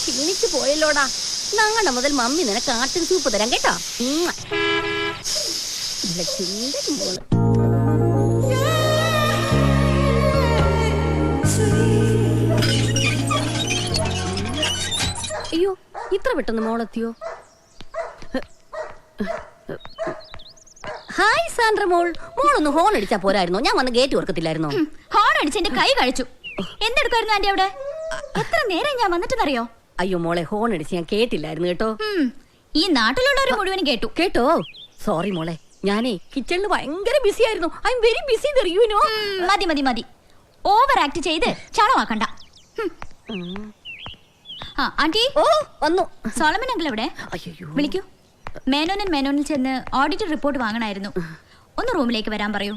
ക്ഷീണിച്ചു പോയല്ലോടാ. നാളെ മുതൽ മമ്മി നിനക്ക് ആട്ടിൻ സൂപ്പ് തരാം കേട്ടോ? മോൾ. അയ്യോ ഇത്ര പെട്ടെന്ന് മോളെത്തിയോ ഹായ് സാൻഡ്ര മോൾ. മോളൊന്ന് ഹോൺ അടിച്ചാ പോരായിരുന്നോ? ഞാൻ വന്ന് ഗേറ്റ് ഓർക്കത്തില്ലായിരുന്നോ ഹോൺ അടിച്ച് എന്റെ കൈ കഴിച്ചു. എന്തെടുക്കായിരുന്നു ആന്റി അവിടെ? എത്ര നേരം ഞാൻ വന്നിട്ടെന്നറിയോ? അയ്യോ മോളെ ഹോൺ അടിച്ച് ഞാൻ കേട്ടില്ലായിരുന്നു കേട്ടോ. ഈ നാട്ടിലുള്ളവർ മുഴുവനും കേട്ടു. കേട്ടോ? സോറി മോളെ ഞാനേ കിച്ചണിൽ ഭയങ്കര ബിസി ആയിരുന്നു. I am very busy you know മതി മതി മതി. ഓവർ ആക്ട് ചെയ്ത് ചളമാക്കണ്ട. ആ ആന്റി? ഓ വന്നു. സോളമൻ അങ്കിൾ എവിടെ വിളിക്കൂ. മേനോനൻ മേനോനിൽ ചെന്ന് ഓഡിറ്റ് റിപ്പോർട്ട് വാങ്ങണമായിരുന്നു ഒന്ന് റൂമിലേക്ക് വരാൻ പറയൂ.